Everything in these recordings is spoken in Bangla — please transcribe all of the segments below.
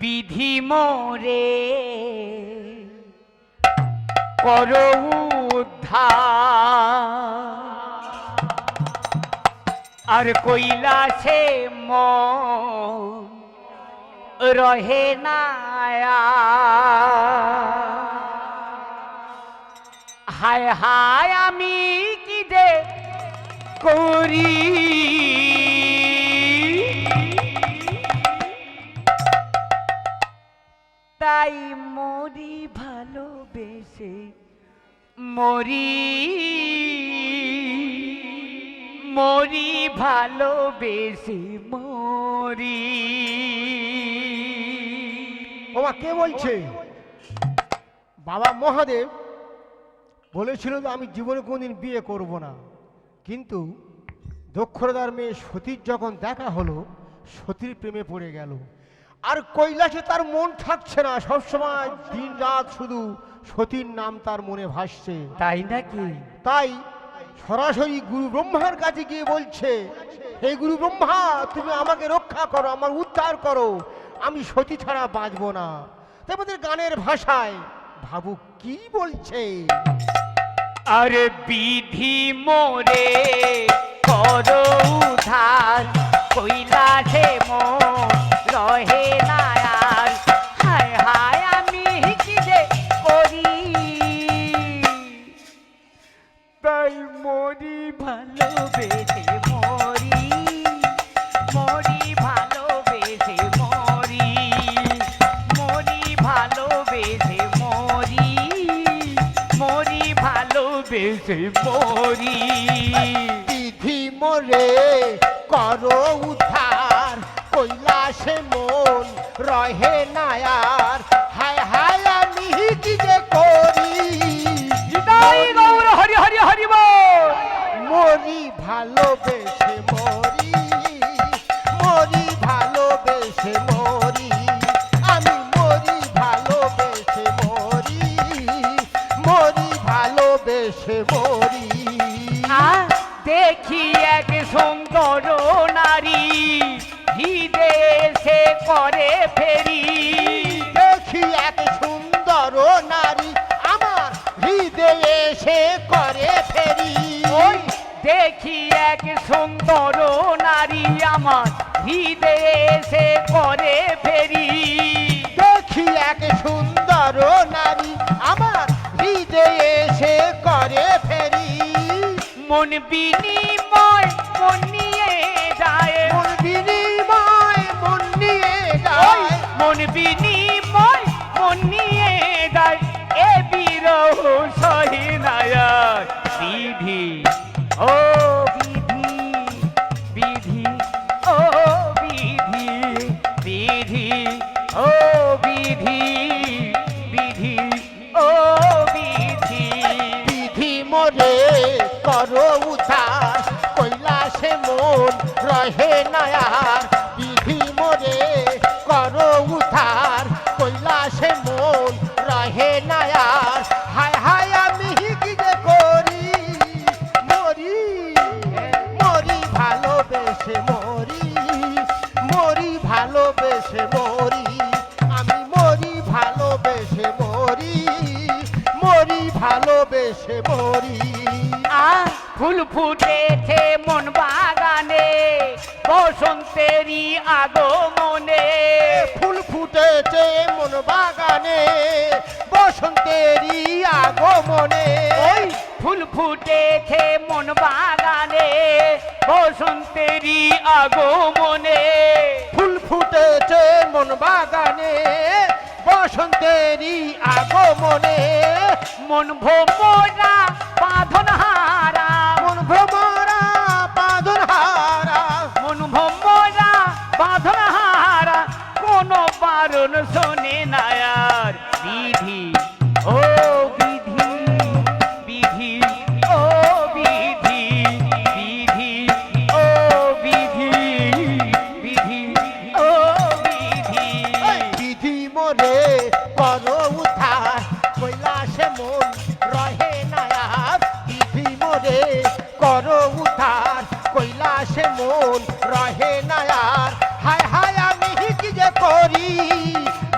বিধি মোরে। করো আর কৈলাসে মন রহে না হায় হায় আমি কি যে করি? তাই মরি ভালোবেসে, মরি মরি ভালোবেসে, মরি। বাবা কে বলছে? বাবা মহাদেব বলেছিল যে আমি জীবনে কোনোদিন বিয়ে করব না। কিন্তু দক্ষরদার মেয়ে সতীর যখন দেখা হলো, সতীর প্রেমে পড়ে গেল। আর কৈলাসে তার মন থাকছে না। সবসময় দিন রাত শুধু সতীর নাম তার মনে ভাসছে। তাই নাকি? তাই সরাসরি গুরু ব্রহ্মার কাছে গিয়ে বলছে হে গুরু ব্রহ্মা তুমি আমাকে রক্ষা করো আমার উদ্ধার করো। আমি সতী ছাড়া বাঁচবো না। তোমাদের গানের ভাষায় ভাবু কি বলছে? আরে বিধি মোরে করো ভালোবেসে মরি বিধি মোরে করো উদ্ধার কৈলাসে মন রহে নায়ার। হায় হায় আমি কি যে করি? গৌর হরি হরি হরি মরি ভালোবেসে মরি দেখি এক সুন্দর নারী সে করে ফেরি। দেখি এক সুন্দর নারী আমার সে করে ফেরি। ওই দেখি এক সুন্দর নারী আমার সে করে ফেরি। দেখি এক সুন্দর নারী আমার হৃদয়ে সে করে মন বিনিময় মন মরি আ ফুল ফুটেছে মন বাগানে বসন্তেরই আগমনে। ফুল ফুটেছে মন বাগানে বসন্তেরই আগমনে। ওই ফুল ফুটেছে মন বাগানে বসন্তেরই আগমনে। ফুল ফুটেছে মন বাগানে বসন্তেরই আগমনে। মন ভোমরা বাঁধন হারা। মন ভ্রমরা বাঁধন হারা। মন ভোমরা বাঁধন হারা। কোনো বারণ শোনে না আর বিধি। ও বিধি বিধি ও বিধি বিধি ও বিধি বিধি ও বিধি। বিধি মোরে করো মন রহে না আর। হায় হায় আমি কি যে করি?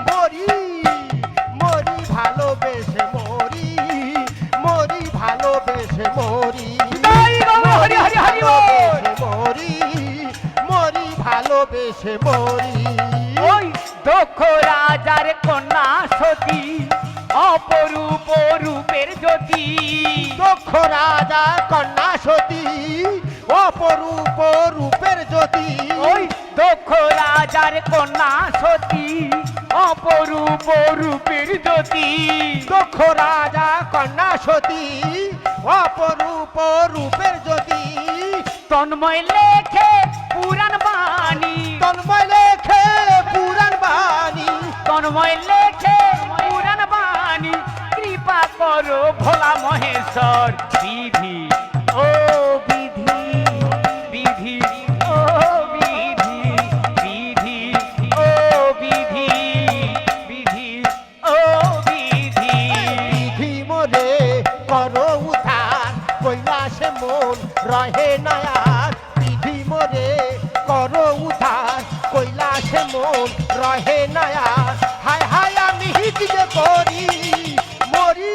মরি মরি ভালোবেসে মরি মরি ভালোবেসে মরি। হরি হরি হরি মরি মরি ভালোবেসে মরি। ওই দক্ষ রাজার কন্যা সতী অপরূপ রূপের জ্যোতি। দক্ষ রাজা কন্যা সতী অপরূপ রূপের জ্যোতি। ওই দক্ষ রাজার কন্যা সতী অপরূপ রূপের জ্যোতি। দক্ষ রাজা কন্যা সতী অপরূপ রূপের জ্যোতি। তন্ময় লেখে পুরাণ বাণী। তন্ময় লেখে পুরাণ বাণী। তন্ময় লেখে পুরাণ বাণী। কৃপা করো ভোলা মহেশ্বর বিধি মন রহে নয়ার হায় হায়, আমি যে করি। মরি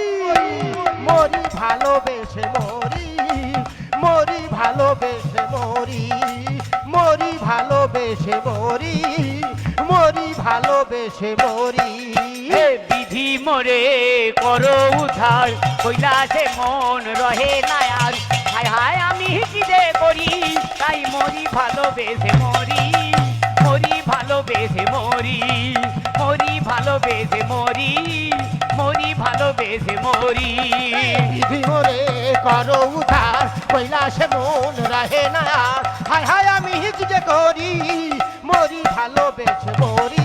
মরি, ভালোবেসে মরি। মরি, ভালোবেসে মরি। মরি, ভালোবেসে মরি। মরি, ভালোবেসে মরি। বিধি মোরে, করো উদ্ধার। কৈলাসে মন রহে না আর। হায় আমি কি যে করি। তাই মরি, ভালোবেসে মরি। ভালোবেসে মরি মরি ভালোবেসে মরি মরি ভালোবেসে মরি। মরে করো উদ্ধার কৈলাসে মন রাহে না হায় হায় আমি যে করি, মরি ভালোবেসে মরি।